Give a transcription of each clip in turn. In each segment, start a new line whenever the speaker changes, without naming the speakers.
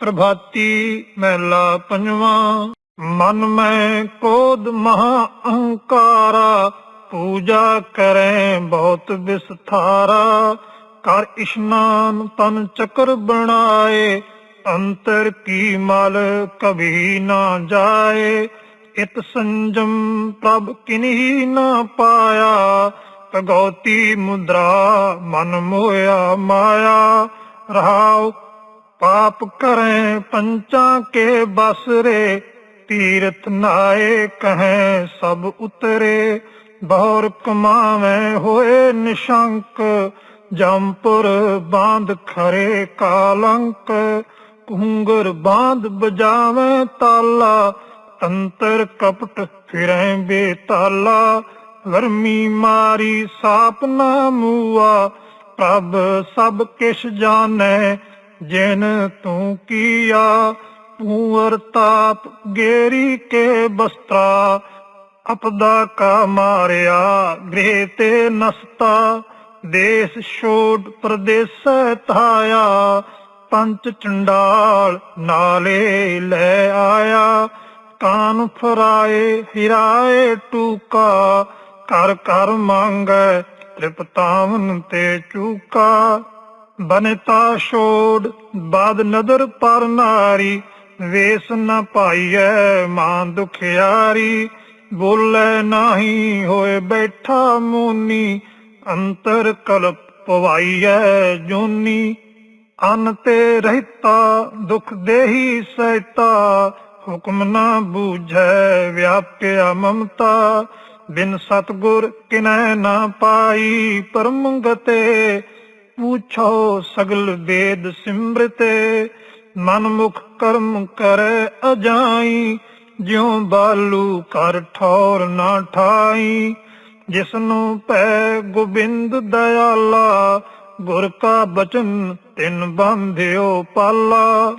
ਪ੍ਰਭਾਤੀ ਮਹਿਲਾ ਪੰਜਵਾਂ, ਮਨ ਮੈਂ ਕੋਦ ਮਹਾ ਅਹੰਕਾਰਾ, ਪੂਜਾ ਕਰੈ ਬਹੁਤ ਵਿਸਥਾਰਾ। ਕਰ ਇਸ਼ਨਾਨ ਤਨ ਚੱਕਰ ਬਣਾਏ, ਅੰਤਰ ਕੀ ਮਲ ਕਭੀ ਨਾ ਜਾਏ। ਇਤ ਸੰਜਮ ਪ੍ਰਭ ਕਿਨਹੀ ਨਾ ਪਾਇਆ, ਭਗਉਤੀ ਮੁਦਰਾ ਮਨ ਮੋਇਆ ਮਾਇਆ। ਰਹਾਉ ਪਾਪ ਕਰੈ ਪੰਚਾਂ ਕੇ ਬਸ ਰੇ ਤੀਰਥ ਨਾਏ ਕਹੈ ਸਭ ਉਤਰੇ। ਬਹੁਰ ਕਮਾਵੇ ਹੋਏ ਨਿਸ਼ੰਕ, ਜੰਪੁਰ ਬਾਂਧ ਖਰੇ ਕਾਲੰਕ। ਕੁੰਗਰ ਬਾਂਧ ਬਜਾਵੇ ਤਾਲਾ ਅੰਤਰ ਕਪਟ ਫਿਰੈ ਬੇਤਾਲਾ। ਵਰਮੀ ਮਾਰੀ ਸਾਪ ਨਾ ਮੂਆ, ਪ੍ਰਭ ਸਭ ਕਿਛ ਜਾਣੈ ਜਿਨ ਤੂੰ ਕੀਆ, ਤੂੰ ਅਰਤਾਪ ਗੇਰੀ ਕੇ ਬਸਤਰਾ। ਅਪਦਾ ਕਾ ਮਾਰਿਆ, ਗ੍ਰਹਿ ਤੇ ਨਸਤਾ। ਦੇਸ ਛੋੜ ਪ੍ਰਦੇਸੈ ਧਾਇਆ, ਪੰਚ ਚੰਡਾਲ ਨਾਲੇ ਲੈ ਆਇਆ। ਕਾਨ ਫਰਾਏ, ਹਿਰਾਏ ਟੂਕਾ ਕਰ ਕਰ ਮੰਗੈ ਤ੍ਰਿਪਤਾਵਨ ਤੇ ਚੂਕਾ। ਬਨਤਾ ਛੋੜ ਬਾਦ ਨਦਰ ਪਰ ਨਾਰੀ, ਵੇਸ ਨ ਪਾਈਐ ਮਾਂ ਦੁਖਿਆਰੀ। ਬੋਲੇ ਨਾਹੀ ਹੋਏ ਬੈਠਾ ਮੂਨੀ, ਅੰਤਰ ਕਲਪ ਪਵਾਈਐ ਜੋਨੀ। ਅਨ ਤੇ ਰਹਿਤਾ, ਦੁਖ ਦੇਹੀ ਸਹਿਤਾ, ਹੁਕਮ ਨਾ ਬੂਝੈ ਵਿਆਪਿਆ ਮਮਤਾ। ਬਿਨ ਸਤਗੁਰ ਕਿਨੈ ਨਾ ਪਾਈ ਪਰਮ ਗਤੇ ਪੁੱਛੋ ਸਗਲ ਵੇਦ ਸਿਮਰਤੇ ਮਨ ਮੁਖ ਕਰਮ ਕਰੈ ਅਜਾਈ ਜਿਉ ਬਾਲੂ ਕਰ ਠੌਰ ਨਾ ਠਾਈ ਜਿਸਨੂੰ ਪੈ ਗੋਬਿੰਦ ਦਇਆਲਾ ਗੁਰ ਕਾ ਬਚਨ ਤਿਨ ਬੰਧਿਓ ਪਾਲਾ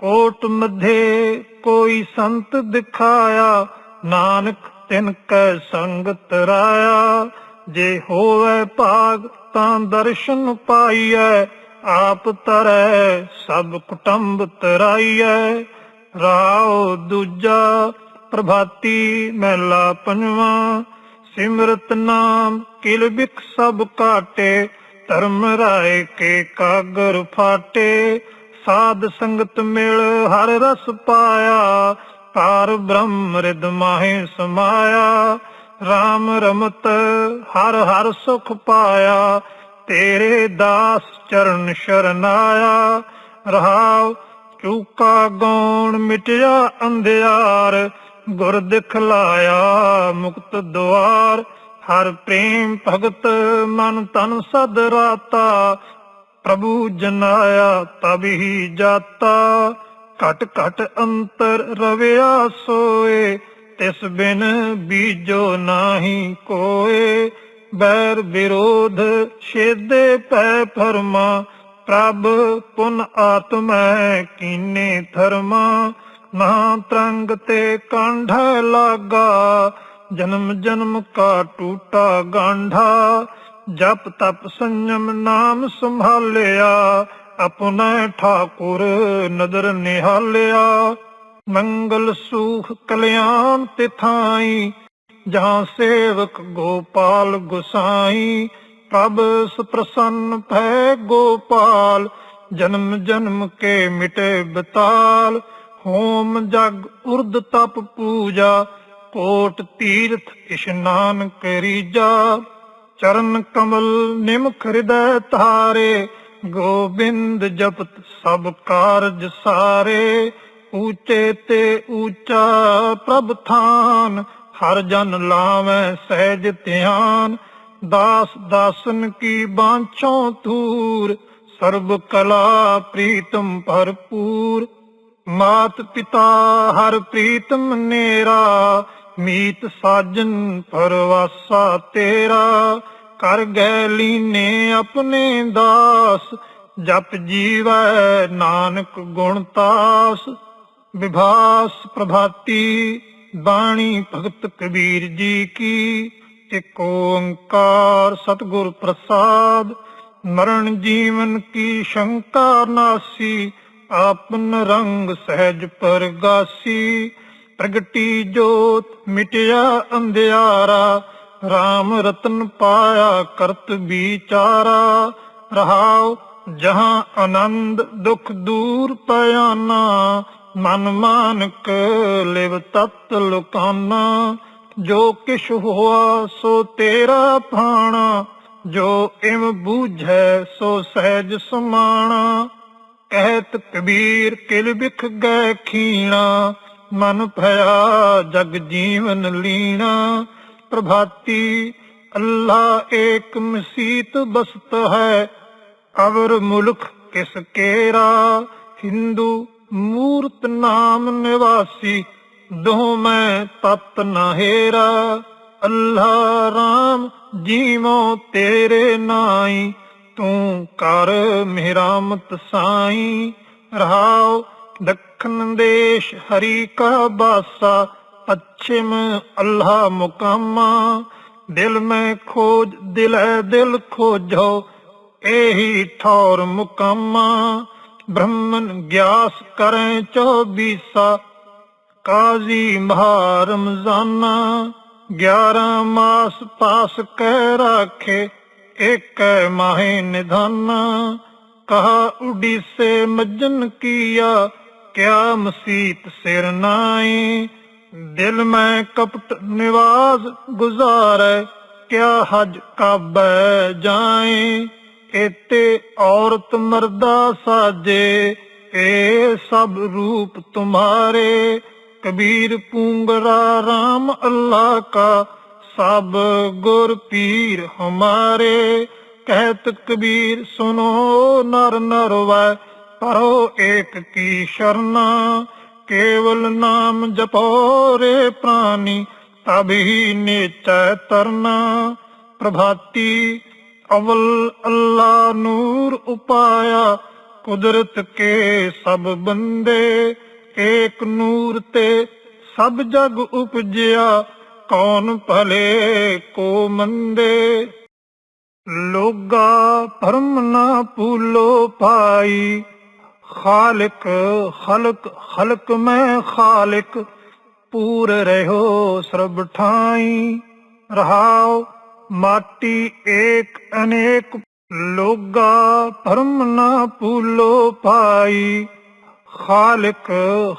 ਕੋਟ ਮਧੇ ਕੋਈ ਸੰਤ ਦਿਖਾਇਆ ਨਾਨਕ ਤਿਨ ਕੈ ਸੰਗਤ ਰਾਇਆ ਜੇ ਹੋਵੇ ਭਾਗ ਤਾਂ ਦਰਸ਼ਨ ਪਾਈਐ, ਆਪ ਤਰੈ ਸਭ ਕੁਟੰਬ ਤਰਾਈਐ। ਰਾਉ ਦੂਜਾ ਪ੍ਰਭਾਤੀ ਮਹਿਲਾ ਪੰਜਵਾਂ, ਸਿਮਰਤ ਨਾਮ ਕਿਲ ਬਿਕ ਸਭ ਕਾਟੇ ਧਰਮ ਰਾਏ ਕੇ ਕਾਗਰ ਫਾਟੇ। ਸਾਧ ਸੰਗਤ ਮਿਲ ਹਰ ਰਸ ਪਾਇਆ, ਪਾਰ ਬ੍ਰਹਮ ਰਿਦ ਮਾਹੇ ਸਮਾਇਆ। RAM ਰਮਤ ਹਰ ਹਰ ਸੁਖ ਪਾਇਆ, ਤੇਰੇ ਦਾਸ ਚਰਨ ਸ਼ਰਨਾਇਆ। ਰਹਾਉ ਚੂਕਾ ਗੌਣ ਮਿਟਿਆ ਅੰਧਿਆਰ ਗੁਰ ਦਿਖਲਾਇਆ ਮੁਕਤ ਦੁਆਰ। ਹਰ ਪ੍ਰੇਮ ਭਗਤ ਮਨ ਤਨ ਸਦ ਰਾਤਾ, ਪ੍ਰਭੂ ਜਨਾਇਆ ਤਬ ਹੀ ਜਾਤਾ। ਘਟ ਘਟ ਅੰਤਰ ਰਵਿਆ ਸੋਏ ਤਿਸ ਬਿਨ ਬੀਜੋ ਨਾਹੀ ਕੋਏ। ਬੈਰ ਵਿਰੋਧ ਛੇਦੇ ਪੈ ਫਰਮਾ। ਪ੍ਰਭ ਪੁਨ ਆਤਮੈ ਕੀਨੇ ਧਰਮਾ। ਨਾ ਤਰੰਗ ਤੇ ਕਾਂਢਾ ਲਾਗਾ। ਜਨਮ ਜਨਮ ਕਾ ਟੂਟਾ ਗਾਂਢਾ। ਜਪ ਤਪ ਸੰਜਮ ਨਾਮ ਸੰਭਾਲਿਆ। ਆਪਣਾ ਠਾਕੁਰ ਨਦਰ ਨਿਹਾਲਿਆ। ਮੰਗਲ ਸੁਖ ਕਲਿਆਣ ਤਿਥਾਈ, ਜਹਾਂ ਸੇਵਕ ਗੋਪਾਲ ਗੁਸਾਈ, ਪ੍ਰਭ ਸੁਪ੍ਰਸੰਨ ਭੈ ਗੋਪਾਲ, ਜਨਮ ਜਨਮ ਕੇ ਮਿਟੇ ਬਤਾਲ, ਹੋਮ ਜਗ ਉਰਦ ਤਪ ਪੂਜਾ, ਕੋਟ ਤੀਰਥ ਇਸ਼ਨਾਨ ਕਰੀਜਾ ਚਰਨ ਕਮਲ ਨਿਮਖ ਹਿਰਦੈ ਤਾਰੇ ਗੋਬਿੰਦ ਜਪਤ ਸਭ ਕਾਰਜ ਸਾਰੇ ਉੱਚੇ ਤੇ ਊਚਾ ਪ੍ਰਭ ਥਾਨ, ਹਰ ਜਨ ਲਾਵੈ ਸਹਿਜ ਧਿਆਨ। ਦਾਸ ਦਾਸਨ ਕੀ ਬਾਂਛੋਂ ਤੂਰ ਸਰਬ ਕਲਾ ਪ੍ਰੀਤਮ ਭਰਪੂਰ। ਮਾਤ ਪਿਤਾ ਹਰ ਪ੍ਰੀਤਮ ਨੇਰਾ, ਮੀਤ ਸਾਜਨ ਪਰਵਾਸਾ ਤੇਰਾ। ਕਰ ਗੈ ਲੀਨੇ ਆਪਣੇ ਦਾਸ, ਜਪ ਜੀਵੈ ਨਾਨਕ ਗੁਣ ਤਾਸ। ਵਿਭਾਸ ਪ੍ਰਭਾਤੀ, ਬਾਣੀ ਭਗਤ ਕਬੀਰ ਜੀ ਕੀ, ਇਕ ਓੰਕਾਰ ਸਤਿਗੁਰ ਪ੍ਰਸਾਦ, ਮਰਨ ਜੀਵਨ ਕੀ ਸ਼ੰਕਾ ਨਾਸੀ, ਆਪਨ ਰੰਗ ਸਹਿਜ ਪਰਗਾਸੀ, ਪ੍ਰਗਟੀ ਜੋਤ ਮਿਟਿਆ ਅੰਧਿਆਰਾ RAM ਰਤਨ ਪਾਇਆ ਕਰਤ ਵਿਚਾਰਾ, ਰਹਾਉ ਜਹਾਂ ਆਨੰਦ ਦੁਖ ਦੂਰ ਪਿਆਨਾ ਮਨ ਮਾਨਕ ਲਿਵ ਤਤ ਲੁਕਾਨਾ, ਜੋ ਕਿਛ ਹੋਆ ਸੋ ਤੇਰਾ ਭਾਣਾ, ਜੋ ਇਮ ਬੂਝੈ ਸੋ ਸਹਿਜ ਸਮਾਣਾ। ਕਹਿਤ ਕਬੀਰ ਕਿਲ ਵਿਖ ਗਏ ਖੀਣਾ, ਮਨ ਭਇਆ ਜਗ ਜੀਵਨ ਲੀਣਾ। ਪ੍ਰਭਾਤੀ ਅੱਲਾ ਏਕ ਮਸੀਤ ਬਸਤ ਹੈ, ਅਵਰ ਮੁਲਕ ਕਿਸ ਕੇਰਾ, ਹਿੰਦੂ ਮੂਰਤ ਨਾਮ ਨਿਵਾਸੀ ਦੋ ਮੈਂ ਤਤ ਨਹੇਰਾ ਅੱਲਾ ਰਾਮ, ਜੀਵੋ ਤੇਰੇ ਨਾਈ, ਤੂੰ ਕਰ ਮਿਹਰਾਮਤ ਸਾਈ। ਰਹਾਉ ਦੱਖਣ ਦੇਸ਼ ਹਰੀ ਕਾ ਬਾਸਾ, ਪੱਛਮ ਅੱਲਾ ਮੁਕਾਮਾ। ਦਿਲ ਮੈਂ ਖੋਜ, ਦਿਲ ਹੈ ਦਿਲ ਖੋਜੋ, ਇਹੀ ਠੌਰ ਮੁਕਾਮਾ। ਬ੍ਰਹਮਨ ਗਿਆਸ ਕਰੈ ਚੌਬੀਸਾ, ਕਾਜ਼ੀ ਮਹਾ ਰਮਜ਼ਾਨਾ। 11 ਮਾਸ ਪਾਸ ਕਹਿ ਰਾਖੇ ਇੱਕ ਮਾਹੇ ਨਿਧਾਨਾ। ਕਹਾ ਉਡੀਸੇ ਮਜਨ ਕੀਆ, ਕਿਆ ਮਸੀਤ ਸਿਰ ਨਾਈ ਦਿਲ ਮੈਂ ਕਪਟ ਨਿਵਾਜ਼ ਗੁਜ਼ਾਰੈ, ਕਿਆ ਹਜ ਕਾਬੈ ਜਾਏ ਇਤੇ ਔਰਤ ਮਰਦਾ ਸਾਜੇ ਏ ਸਭ ਰੂਪ ਤੁਮਾਰੇ। ਕਬੀਰ ਪੂੰਗਰਾ RAM ਅੱਲਾ ਕਾ, ਸਭ ਗੁਰ ਪੀਰ ਹਮਾਰੇ। ਕਹਿਤ ਕਬੀਰ ਸੁਨੋ, ਨਰ ਨਰ ਵੈ ਪਰੋ ਏਕ ਕੀ ਸ਼ਰਨਾ। ਕੇਵਲ ਨਾਮ ਜਪੋ ਰੇ ਪ੍ਰਾਨੀ ਤਬਹੀ ਨੀਚੈ ਤਰਨਾ। ਪ੍ਰਭਾਤੀ ਅਵਲ ਅੱਲਾ ਨੂਰ ਉਪਾਇਆ, ਕੁਦਰਤ ਕੇ ਸਭ ਬੰਦੇ, ਏਕ ਨੂਰ ਤੇ ਸਭ ਜਗ ਉਪਜਿਆ, ਕੌਣ ਭਲੇ ਕੋ ਮੰਦੇ? ਲੋਗਾ ਭਰਮ ਨਾ ਭੂਲੋ ਪਾਈ ਖਾਲਕ ਖਲਕ ਖਲਕ ਮੈਂ ਖਾਲਕ, ਪੂਰ ਰਹਿਓ ਸਰਬ ਠਾਈ, ਰਹਾਓ ਮਾਟੀ ਏਕ ਅਨੇਕ, ਲੋਗਾ ਭਰਮ ਨਾ ਭੂਲੋ ਪਾਈ ਖਾਲਕ,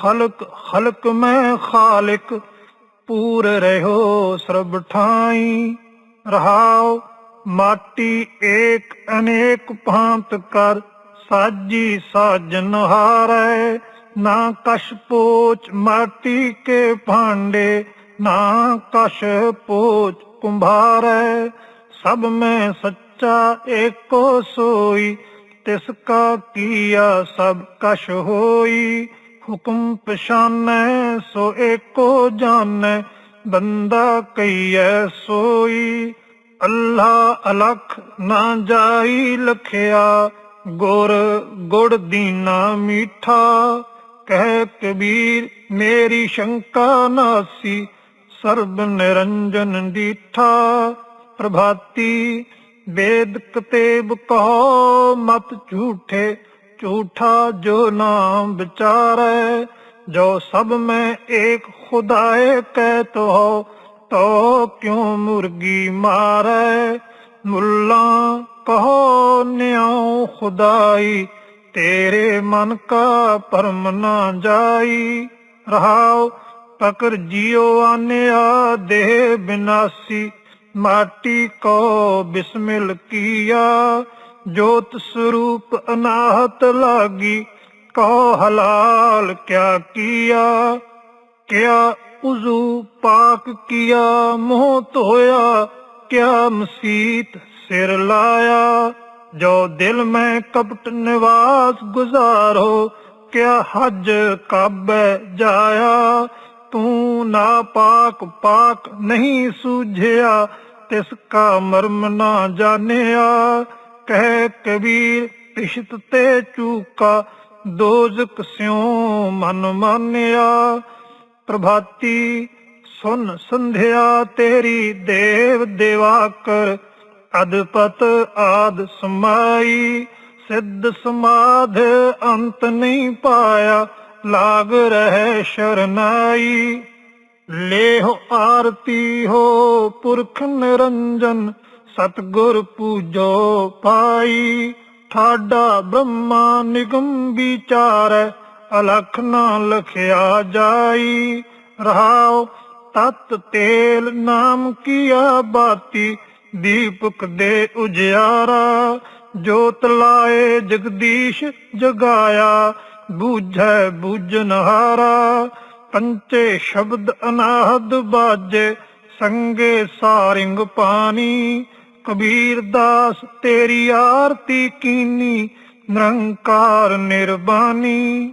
ਖਲਕ ਖਲਕ ਮੈਂ ਖਾਲਕ, ਪੂਰ ਰਹਿਓ ਸਰਬ ਠਾਈ। ਰਹਾਉ ਮਾਟੀ ਏਕ ਅਨੇਕ ਭਾਂਤ ਕਰ, ਸਾਜੀ ਸਾਜਨ ਹਾਰੈ। ਨਾ ਕਸ਼ ਪੋਚ ਮਾਟੀ ਕੇ ਭਾਂਡੇ, ਨਾ ਕਸ਼ ਪੋਚ ਕੁੰਭਾਰੈ ਸਭ ਮੈਂ ਸੱਚਾ ਏਕੋ ਸੋਈ, ਤਿਸ ਕਾ ਕੀਆ ਸਭ ਕਛ ਹੋਈ। ਹੁਕਮ ਪਛਾਨੈ, ਸੋ ਏਕੋ ਜਾਣੈ, ਬੰਦਾ ਕਈਐ ਸੋਈ। ਅੱਲਾ ਅਲਖ ਨਾ ਜਾਈ ਲਖਿਆ, ਗੁਰ ਗੁੜ ਦੀਨਾ ਮੀਠਾ। ਕਹਿ ਕਬੀਰ, ਮੇਰੀ ਸ਼ੰਕਾ ਨਾਸੀ ਸਰਬ ਨਿਰੰਜਨ ਦੀਠਾ, ਪ੍ਰਭਾਤੀ ਵੇਦ ਕਤੇਬ ਕਹੋ ਮਤ ਝੂਠੇ, ਝੂਠਾ ਜੋ ਨਾਮ ਵਿਚਾਰੈ, ਜੋ ਸਭ ਮੈਂ ਏਕ ਖੁਦਾਏ ਕਹਿ ਤੋ ਤੋ ਕਿਉ ਮੁਰਗੀ ਮਾਰੈ? ਮੁੱਲਾ ਕਹੋ ਨਿਉ ਖੁਦਾਈ, ਤੇਰੇ ਮਨ ਕਾ ਪਰਮ ਨਾ ਜਾਈ, ਰਹਾਉ ਪਕਰ ਜਿਉ ਆਨਿਆ ਦੇਹ ਬਿਨਾਸੀ, ਮਾਟੀ ਕੋ ਬਿਸਮਿਲ ਕੀਆ, ਜੋਤ ਸਰੂਪ ਅਨਾਹਤ ਲਾਗੀ ਕਹੋ ਹਲਾਲ ਕਿਆ ਕੀਆ, ਕਿਆ ਉਜ਼ੂ ਪਾਕ ਕੀਆ, ਮੂੰਹ ਧੋਇਆ, ਕਿਆ ਮਸੀਤ ਸਿਰ ਲਾਇਆ, ਜੋ ਦਿਲ ਮੈਂ ਕਪਟ ਨਿਵਾਸ ਗੁਜ਼ਾਰੋ, ਕਿਆ ਹਜ ਕਾਬੇ ਜਾਇਆ ਤੂੰ ਨਾ ਪਾਕ ਪਾਕ ਨਹੀਂ ਸੂਝਿਆ, ਤਿਸ ਕਾ ਮਰਮ ਨਾ ਜਾਣਿਆ। ਕਹਿ ਕਬੀਰ ਇਸ਼ਤ ਤੇ ਚੂਕਾ ਦੋਜ਼ਕ ਸਿਉ ਮਨ ਮਾਨਿਆ। ਪ੍ਰਭਾਤੀ ਸੁਨ ਸੰਧਿਆ ਤੇਰੀ, ਦੇਵ ਦੇਵਾ ਕਰ ਅਦਪਤ ਆਦ ਸਮਾਈ। ਸਿੱਧ ਸਮਾਧ ਅੰਤ ਨਹੀਂ ਪਾਇਆ ਲਾਗ ਰਹਿ ਸ਼ਰਨਾਈ। ਲੇਹ ਆਰਤੀ ਹੋ ਪੁਰਖ ਨਿਰੰਜਨ, ਸਤਗੁਰ ਪੂਜੋ ਪਾਈ। ਠਾਡਾ ਬ੍ਰਹਮਾ ਨਿਗਮ ਵਿਚਾਰੈ, ਅਲਖ ਨਾ ਲਖਿਆ ਜਾਈ। ਰਹਾਉ ਤਤ ਤੇਲ ਨਾਮ ਕੀਆ ਬਾਤੀ, ਦੀਪਕ ਦੇ ਉਜਿਆਰਾ। ਜੋਤ ਲਾਏ ਜਗਦੀਸ਼ ਜਗਾਇਆ ਬੂਝੈ ਬੂਝਨਹਾਰਾ ਪੰਚੇ ਸ਼ਬਦ ਅਨਾਹਦ ਬਾਜੇ, ਸੰਗੇ ਸਾਰਿੰਗ ਪਾਣੀ, ਕਬੀਰ ਦਾਸ ਤੇਰੀ ਆਰਤੀ ਕੀਨੀ, ਨਿਰੰਕਾਰ ਨਿਰਬਾਨੀ